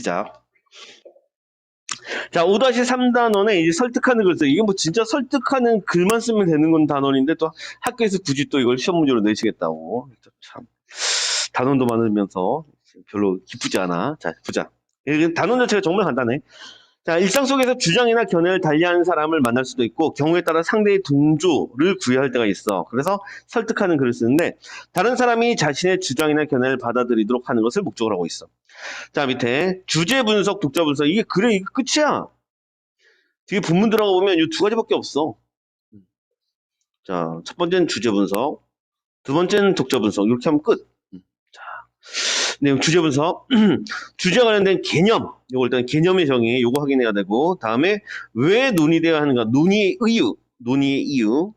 시작. 자, 5-3단원에 이제 설득하는 글 써. 이게 뭐 진짜 설득하는 글만 쓰면 되는 건 단원인데 또 학교에서 굳이 또 이걸 시험 문제로 내시겠다고. 참. 단원도 많으면서 별로 기쁘지 않아. 자, 보자. 단원 자체가 정말 간단해. 자, 일상 속에서 주장이나 견해를 달리하는 사람을 만날 수도 있고 경우에 따라 상대의 동조를 구해야 할 때가 있어. 그래서 설득하는 글을 쓰는데 다른 사람이 자신의 주장이나 견해를 받아들이도록 하는 것을 목적으로 하고 있어. 자, 밑에 주제 분석, 독자 분석. 이게 그래, 이게 끝이야. 뒤에 본문 들어가 보면 이 두 가지밖에 없어. 자, 첫 번째는 주제 분석, 두 번째는 독자 분석. 이렇게 하면 끝. 네, 주제 분석. 주제 관련된 개념. 요거 일단 개념의 정의, 요거 확인해야 되고, 다음에 왜 논의되어야 하는가? 논의의 이유. 논의의 이유.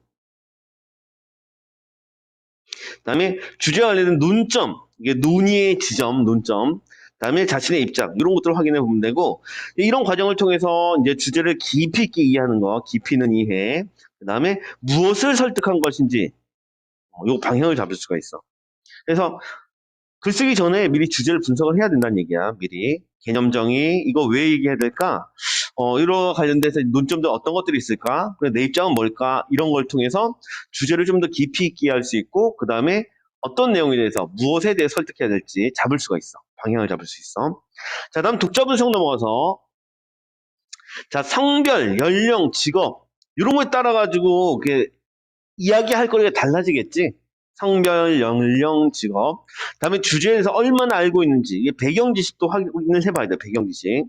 다음에 주제 관련된 논점. 이게 논의의 지점, 논점. 다음에 자신의 입장 이런 것들을 확인해 보면 되고 이런 과정을 통해서 이제 주제를 깊이 있게 이해하는 거 깊이는 이해 그 다음에 무엇을 설득한 것인지 어, 요 방향을 잡을 수가 있어 그래서 글 쓰기 전에 미리 주제를 분석을 해야 된다는 얘기야 미리 개념 정의 이거 왜 얘기해야 될까 어 이런 관련돼서 논점들 어떤 것들이 있을까 내 입장은 뭘까 이런 걸 통해서 주제를 좀 더 깊이 있게 할 수 있고 그 다음에 어떤 내용에 대해서 무엇에 대해 설득해야 될지 잡을 수가 있어. 방향을 잡을 수 있어. 자, 다음 독자 분석 넘어가서 자, 성별, 연령, 직업 이런 거에 따라 가지고 이렇게 이야기할 거리가 달라지겠지. 성별, 연령, 직업. 다음에 주제에서 얼마나 알고 있는지 이게 배경 지식도 확인을 해봐야 돼. 배경 지식.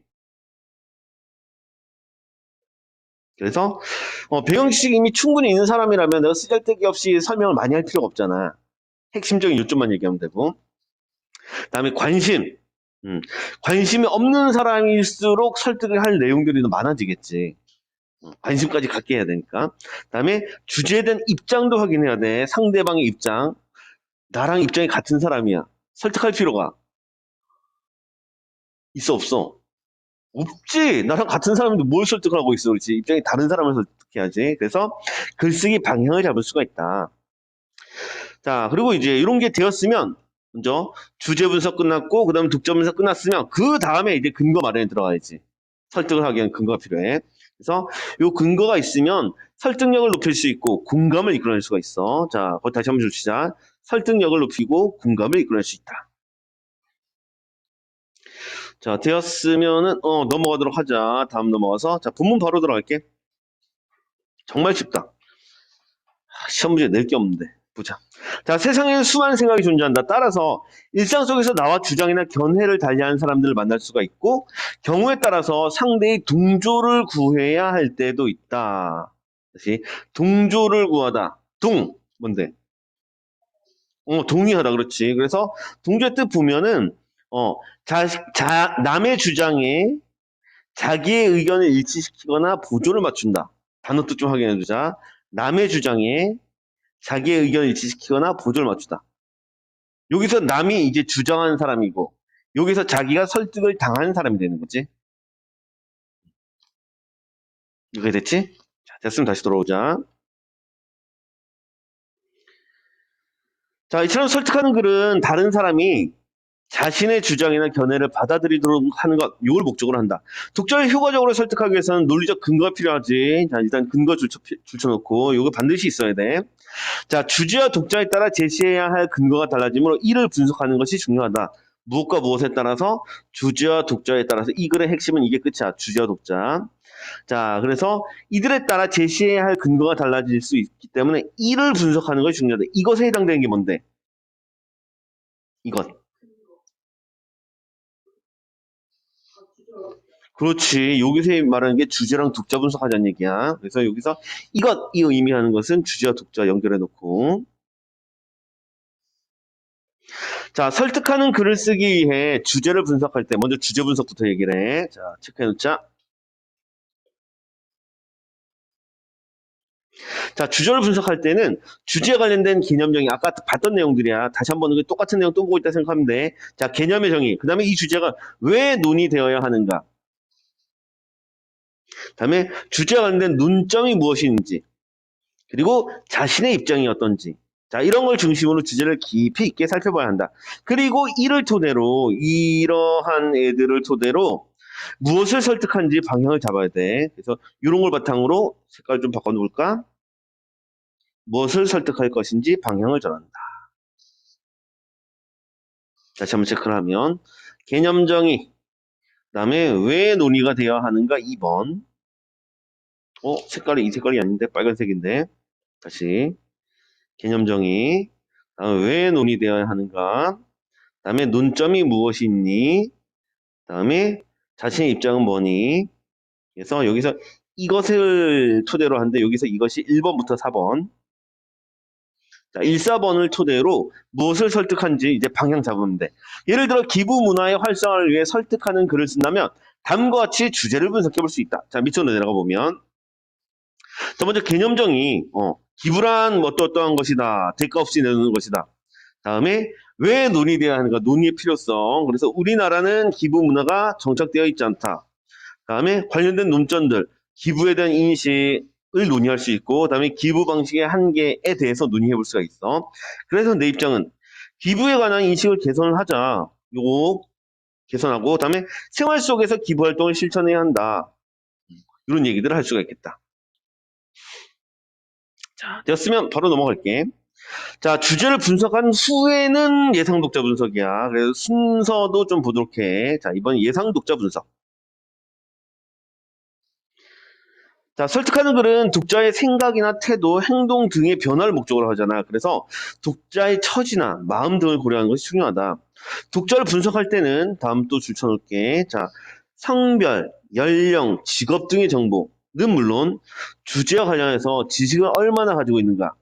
그래서 어, 배경 지식이 이미 충분히 있는 사람이라면 내가 쓰잘데기 없이 설명을 많이 할 필요가 없잖아. 핵심적인 요점만 얘기하면 되고. 다음에 관심. 음, 관심이 없는 사람일수록 설득을 할 내용들이 더 많아지겠지. 음, 관심까지 갖게 해야 되니까. 다음에 주제에 대한 입장도 확인해야 돼. 상대방의 입장. 나랑 입장이 같은 사람이야. 설득할 필요가 있어 없어? 없지. 나랑 같은 사람인데 뭘 설득을 하고 있어. 그렇지. 입장이 다른 사람을 설득해야지. 그래서 글쓰기 방향을 잡을 수가 있다. 자, 그리고 이제 이런 게 되었으면 먼저 주제 분석 끝났고 그다음에 독점 분석 끝났으면 그 다음에 이제 근거 마련에 들어가야지. 설득을 하기 위한 근거가 필요해. 그래서 요 근거가 있으면 설득력을 높일 수 있고 공감을 이끌어낼 수가 있어. 자, 거기 다시 한번 주시자. 설득력을 높이고 공감을 이끌어낼 수 있다. 자, 되었으면은 어 넘어가도록 하자. 다음 넘어가서 자, 본문 바로 들어갈게. 정말 쉽다. 하, 시험 문제 낼 게 없는데. 보자. 자, 세상에는 수많은 생각이 존재한다. 따라서 일상 속에서 나와 주장이나 견해를 달리하는 사람들을 만날 수가 있고 경우에 따라서 상대의 동조를 구해야 할 때도 있다. 다시 동조를 구하다. 동 뭔데? 어, 동의하다. 그렇지. 그래서 동조의 뜻 보면은 어, 자, 자 남의 주장에 자기의 의견을 일치시키거나 보조를 맞춘다. 단어 뜻 좀 확인해 주자. 남의 주장에 자기의 의견을 일치시키거나 보조를 맞추다. 여기서 남이 이제 주장하는 사람이고 여기서 자기가 설득을 당하는 사람이 되는 거지. 이게 됐지? 자, 됐으면 다시 돌아오자. 자, 이처럼 설득하는 글은 다른 사람이 자신의 주장이나 견해를 받아들이도록 하는 것, 이걸 목적으로 한다. 독자를 효과적으로 설득하기 위해서는 논리적 근거가 필요하지. 자, 일단 근거 줄쳐, 줄쳐놓고, 이거 반드시 있어야 돼. 자, 주제와 독자에 따라 제시해야 할 근거가 달라지므로 이를 분석하는 것이 중요하다. 무엇과 무엇에 따라서 주제와 독자에 따라서 이 글의 핵심은 이게 끝이야. 주제와 독자. 자, 그래서 이들에 따라 제시해야 할 근거가 달라질 수 있기 때문에 이를 분석하는 것이 중요하다. 이것에 해당되는 게 뭔데? 이것. 그렇지. 여기서 말하는 게 주제랑 독자 분석하자는 얘기야. 그래서 여기서 이것, 이 의미하는 것은 주제와 독자 연결해 놓고. 자, 설득하는 글을 쓰기 위해 주제를 분석할 때 먼저 주제 분석부터 얘기를 해. 자, 체크해 놓자. 자, 주제를 분석할 때는 주제에 관련된 개념 정의, 아까 봤던 내용들이야. 다시 한번 그 똑같은 내용 또 보고 있다 생각하면 돼. 자, 개념의 정의. 그 다음에 이 주제가 왜 논의되어야 하는가. 다음에 주제와 관련된 논점이 무엇인지. 그리고 자신의 입장이 어떤지. 자, 이런 걸 중심으로 주제를 깊이 있게 살펴봐야 한다. 그리고 이를 토대로, 이러한 애들을 토대로 무엇을 설득하는지 방향을 잡아야 돼. 그래서 이런 걸 바탕으로 색깔 좀 바꿔놓을까? 무엇을 설득할 것인지 방향을 정한다. 다시 한번 체크를 하면, 개념 정의, 그 다음에 왜 논의가 되어야 하는가 2번. 어, 색깔이 이 색깔이 아닌데 빨간색인데. 다시 개념 정의. 다음에 왜 논의되어야 하는가. 다음에 논점이 무엇이 있니? 다음에 자신의 입장은 뭐니? 그래서 여기서 이것을 토대로 하는데 여기서 이것이 1번부터 4번. 자, 1, 4번을 토대로 무엇을 설득한지 이제 방향 잡으면 돼. 예를 들어 기부 문화의 활성화를 위해 설득하는 글을 쓴다면 다음과 같이 주제를 분석해 볼 수 있다. 자, 밑으로 내려가 보면 첫 번째 개념정의, 어, 기부란 뭐 어떠 어떠한 것이다. 대가 없이 내놓는 것이다. 다음에 왜 논의되어야 하는가? 논의의 필요성. 그래서 우리나라는 기부 문화가 정착되어 있지 않다. 다음에 관련된 논점들, 기부에 대한 인식을 논의할 수 있고, 다음에 기부 방식의 한계에 대해서 논의해 볼 수가 있어. 그래서 내 입장은 기부에 관한 인식을 개선을 하자. 요거 개선하고, 다음에 생활 속에서 기부 활동을 실천해야 한다. 이런 얘기들을 할 수가 있겠다. 자, 되었으면 바로 넘어갈게. 자, 주제를 분석한 후에는 예상 독자 분석이야. 그래서 순서도 좀 보도록 해. 자, 이번 예상 독자 분석. 자, 설득하는 글은 독자의 생각이나 태도, 행동 등의 변화를 목적으로 하잖아. 그래서 독자의 처지나 마음 등을 고려하는 것이 중요하다. 독자를 분석할 때는 다음 또 줄쳐놓을게. 자, 성별, 연령, 직업 등의 정보 는 물론 주제와 관련해서 지식을 얼마나 가지고 있는가.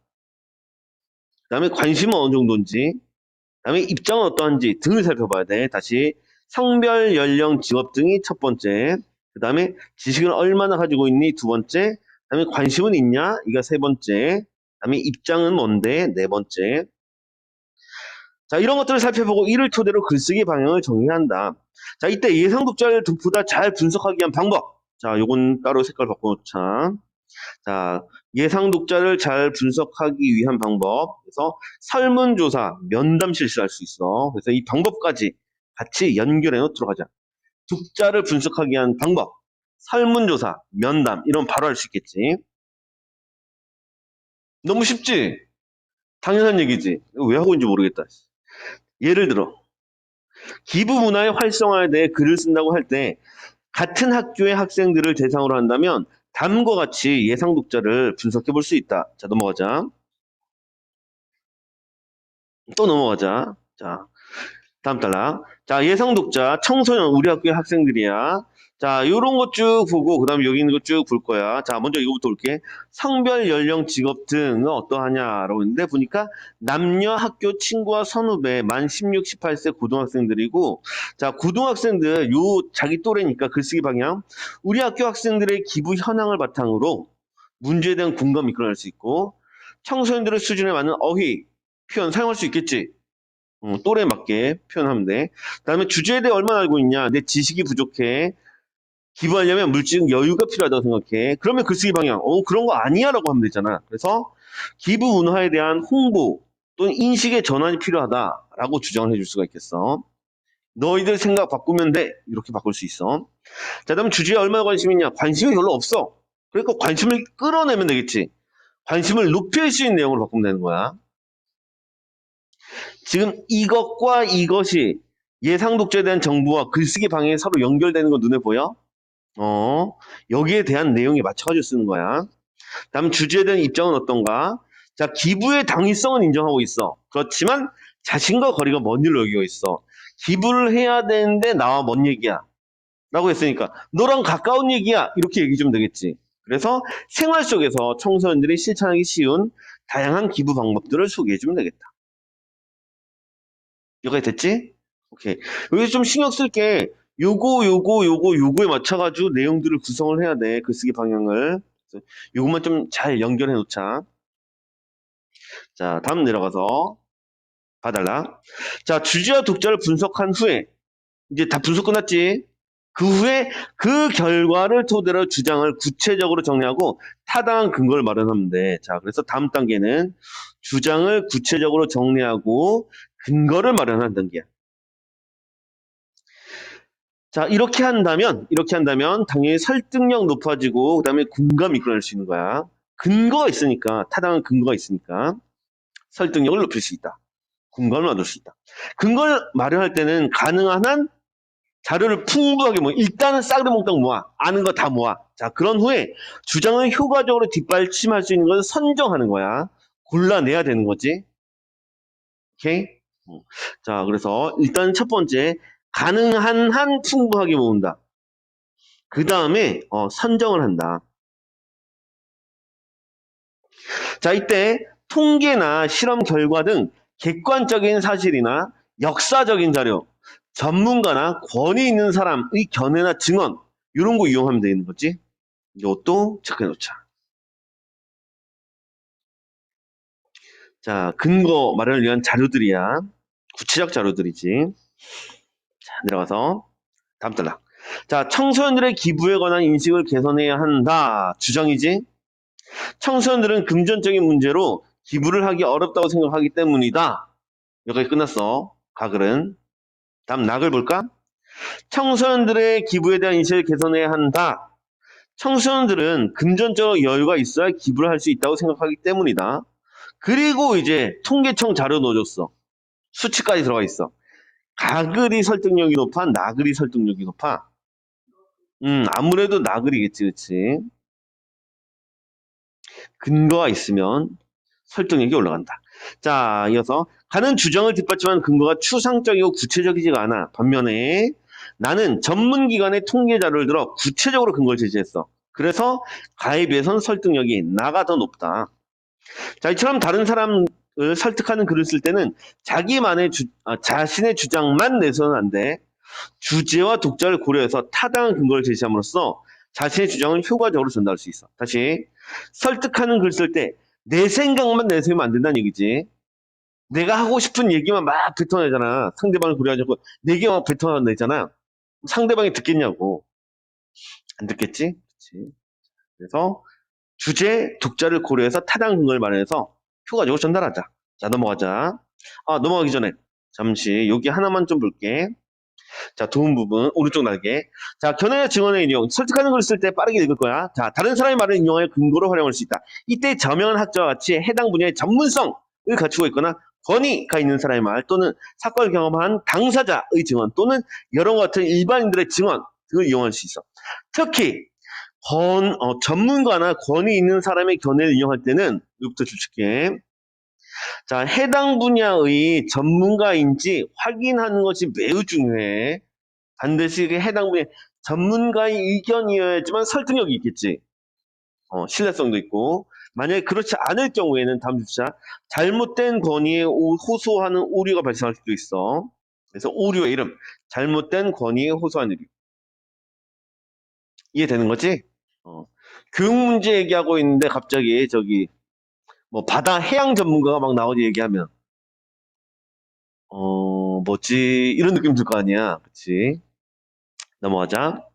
그 다음에 관심은 어느 정도인지, 그 다음에 입장은 어떠한지 등을 살펴봐야 돼. 다시 성별, 연령, 직업 등이 첫 번째. 그 다음에 지식을 얼마나 가지고 있니? 두 번째. 그 다음에 관심은 있냐? 이가 세 번째. 그 다음에 입장은 뭔데? 네 번째. 자, 이런 것들을 살펴보고 이를 토대로 글쓰기 방향을 정의한다. 자, 이때 예상 독자를 보다 잘 분석하기 위한 방법. 자, 요건 따로 색깔 바꿔놓자. 자, 예상 독자를 잘 분석하기 위한 방법. 그래서 설문조사, 면담 실시할 수 있어. 그래서 이 방법까지 같이 연결해 놓도록 하자. 독자를 분석하기 위한 방법. 설문조사, 면담, 이런 바로 할 수 있겠지. 너무 쉽지? 당연한 얘기지. 왜 하고 있는지 모르겠다. 예를 들어, 기부 문화의 활성화에 대해 글을 쓴다고 할 때, 같은 학교의 학생들을 대상으로 한다면, 다음과 같이 예상 독자를 분석해 볼 수 있다. 자, 넘어가자. 또 넘어가자. 자, 다음 단락. 자, 예상 독자, 청소년, 우리 학교의 학생들이야. 자, 요런 것 쭉 보고, 그 다음에 여기 있는 거 쭉 볼 거야. 자, 먼저 이거부터 볼게. 성별, 연령, 직업 등은 어떠하냐라고 했는데, 보니까 남녀 학교 친구와 선후배, 만 16, 18세 고등학생들이고, 자, 고등학생들, 요 자기 또래니까 글쓰기 방향. 우리 학교 학생들의 기부 현황을 바탕으로 문제에 대한 공감 이끌어낼 수 있고, 청소년들의 수준에 맞는 어휘, 표현 사용할 수 있겠지. 어, 또래에 맞게 표현하면 돼. 그 다음에 주제에 대해 얼마나 알고 있냐. 내 지식이 부족해. 기부하려면 물질 여유가 필요하다고 생각해. 그러면 글쓰기 방향. 어, 그런 거 아니야. 라고 하면 되잖아. 그래서 기부 문화에 대한 홍보 또는 인식의 전환이 필요하다라고 주장을 해줄 수가 있겠어. 너희들 생각 바꾸면 돼. 이렇게 바꿀 수 있어. 자, 다음 주제에 얼마나 관심이 있냐. 관심이 별로 없어. 그러니까 관심을 끌어내면 되겠지. 관심을 높일 수 있는 내용으로 바꾸면 되는 거야. 지금 이것과 이것이 예상 독자에 대한 정보와 글쓰기 방향이 서로 연결되는 거 눈에 보여? 어, 여기에 대한 내용에 맞춰가지고 쓰는 거야. 다음 주제에 대한 입장은 어떤가? 자, 기부의 당위성은 인정하고 있어. 그렇지만 자신과 거리가 먼 일로 여기고 있어. 기부를 해야 되는데 나와 먼 얘기야. 라고 했으니까 너랑 가까운 얘기야. 이렇게 얘기 좀 되겠지. 그래서 생활 속에서 청소년들이 실천하기 쉬운 다양한 기부 방법들을 소개해 주면 되겠다. 여기까지 됐지? 오케이. 여기 좀 신경 쓸게 요거 요거 요거 요거에 맞춰가지고 내용들을 구성을 해야 돼. 글쓰기 방향을. 그래서 요것만 좀 잘 연결해 놓자. 자, 다음 내려가서 봐달라. 자, 주제와 독자를 분석한 후에 이제 다 분석 끝났지? 그 후에 그 결과를 토대로 주장을 구체적으로 정리하고 타당한 근거를 마련하면 돼. 자, 그래서 다음 단계는 주장을 구체적으로 정리하고 근거를 마련하는 단계야. 자, 이렇게 한다면, 이렇게 한다면 당연히 설득력 높아지고 그 다음에 공감이 이끌어낼 수 있는 거야. 근거가 있으니까, 타당한 근거가 있으니까 설득력을 높일 수 있다. 공감을 만들 수 있다. 근거를 마련할 때는 가능한 한 자료를 풍부하게 뭐 일단은 싸그리 몽땅 모아 아는 거 다 모아 자 그런 후에 주장을 효과적으로 뒷받침할 수 있는 것을 선정하는 거야 골라내야 되는 거지 오케이 어. 자 그래서 일단 첫 번째 가능한 한 풍부하게 모은다 그 다음에 어, 선정을 한다 자 이때 통계나 실험 결과 등 객관적인 사실이나 역사적인 자료 전문가나 권위 있는 사람의 견해나 증언 이런 거 이용하면 되는 거지. 이것도 체크해 놓자. 자, 근거 마련을 위한 자료들이야. 구체적 자료들이지. 자, 내려가서 다음 단락. 자, 청소년들의 기부에 관한 인식을 개선해야 한다. 주장이지. 청소년들은 금전적인 문제로 기부를 하기 어렵다고 생각하기 때문이다. 여기까지 끝났어. 가글은. 다음 낙을 볼까? 청소년들의 기부에 대한 인식을 개선해야 한다. 청소년들은 금전적 여유가 있어야 기부를 할 수 있다고 생각하기 때문이다. 그리고 이제 통계청 자료 넣어줬어. 수치까지 들어가 있어. 가글이 설득력이 높아, 나글이 설득력이 높아. 음, 아무래도 나글이겠지, 그치? 근거가 있으면 설득력이 올라간다. 자, 이어서 가는 주장을 뒷받침하는 근거가 추상적이고 구체적이지가 않아. 반면에 나는 전문기관의 통계 자료를 들어 구체적으로 근거를 제시했어. 그래서 가에 비해서는 설득력이 나가 더 높다. 자, 이처럼 다른 사람 을 설득하는 글을 쓸 때는 자기만의 주, 아, 자신의 주장만 내서는 안 돼. 주제와 독자를 고려해서 타당한 근거를 제시함으로써 자신의 주장을 효과적으로 전달할 수 있어. 다시 설득하는 글 쓸 때 내 생각만 내세우면 안 된다는 얘기지. 내가 하고 싶은 얘기만 막 뱉어내잖아. 상대방을 고려하자고 내 얘기만 막 뱉어내잖아. 상대방이 듣겠냐고. 안 듣겠지? 그치. 그래서 주제, 독자를 고려해서 타당 근거를 마련해서 효과적으로 전달하자. 자, 넘어가자. 아, 넘어가기 전에 잠시 여기 하나만 좀 볼게. 자, 도움 부분, 오른쪽 날개. 자, 견해와 증언의 인용. 설득하는 글을 쓸때 빠르게 읽을 거야. 자, 다른 사람의 말을 인용하여 근거로 활용할 수 있다. 이때 저명한 학자와 같이 해당 분야의 전문성을 갖추고 있거나 권위가 있는 사람의 말 또는 사건을 경험한 당사자의 증언 또는 여러 같은 일반인들의 증언 등을 이용할 수 있어. 특히 권, 어, 전문가나 권위 있는 사람의 견해를 이용할 때는 이것부터 주축해. 자, 해당 분야의 전문가인지 확인하는 것이 매우 중요해. 반드시 그 해당 분야 전문가의 의견이어야지만 설득력이 있겠지. 어, 신뢰성도 있고. 만약에 그렇지 않을 경우에는 다음 주자 잘못된 권위에 오- 호소하는 오류가 발생할 수도 있어. 그래서 오류의 이름 잘못된 권위에 호소하는 오류. 이해되는 거지? 어. 교육 문제 얘기하고 있는데 갑자기 저기 뭐 바다 해양 전문가가 막 나오지 얘기하면 어 뭐지? 이런 느낌 들 거 아니야. 그치? 넘어가자.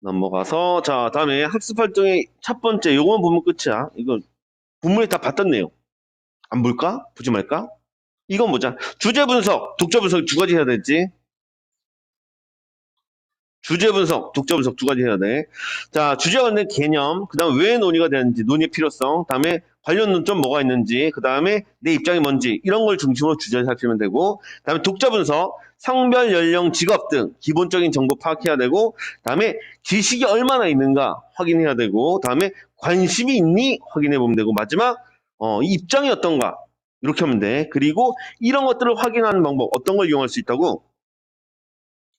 넘어가서 자 다음에 학습 활동의 첫 번째 요거만 보면 끝이야. 이거 본문에 다 봤던 내용. 안 볼까? 보지 말까? 이건 뭐자 주제 분석 독자 분석 두 가지 해야 되지 주제 분석, 독자 분석 두 가지 해야 돼. 자, 주제와 관련 개념, 그 다음에 왜 논의가 되는지, 논의의 필요성, 다음에 관련 논점 뭐가 있는지, 그 다음에 내 입장이 뭔지, 이런 걸 중심으로 주제를 살피면 되고, 그 다음에 독자 분석, 성별, 연령, 직업 등 기본적인 정보 파악해야 되고, 그 다음에 지식이 얼마나 있는가 확인해야 되고, 그 다음에 관심이 있니 확인해 보면 되고, 마지막, 어, 입장이 어떤가. 이렇게 하면 돼. 그리고 이런 것들을 확인하는 방법, 어떤 걸 이용할 수 있다고?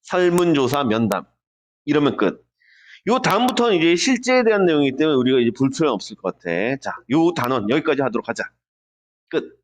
설문조사 면담. 이러면 끝. 요 다음부터는 이제 실제에 대한 내용이기 때문에 우리가 이제 불필요 없을 것 같아. 자, 요 단원 여기까지 하도록 하자. 끝.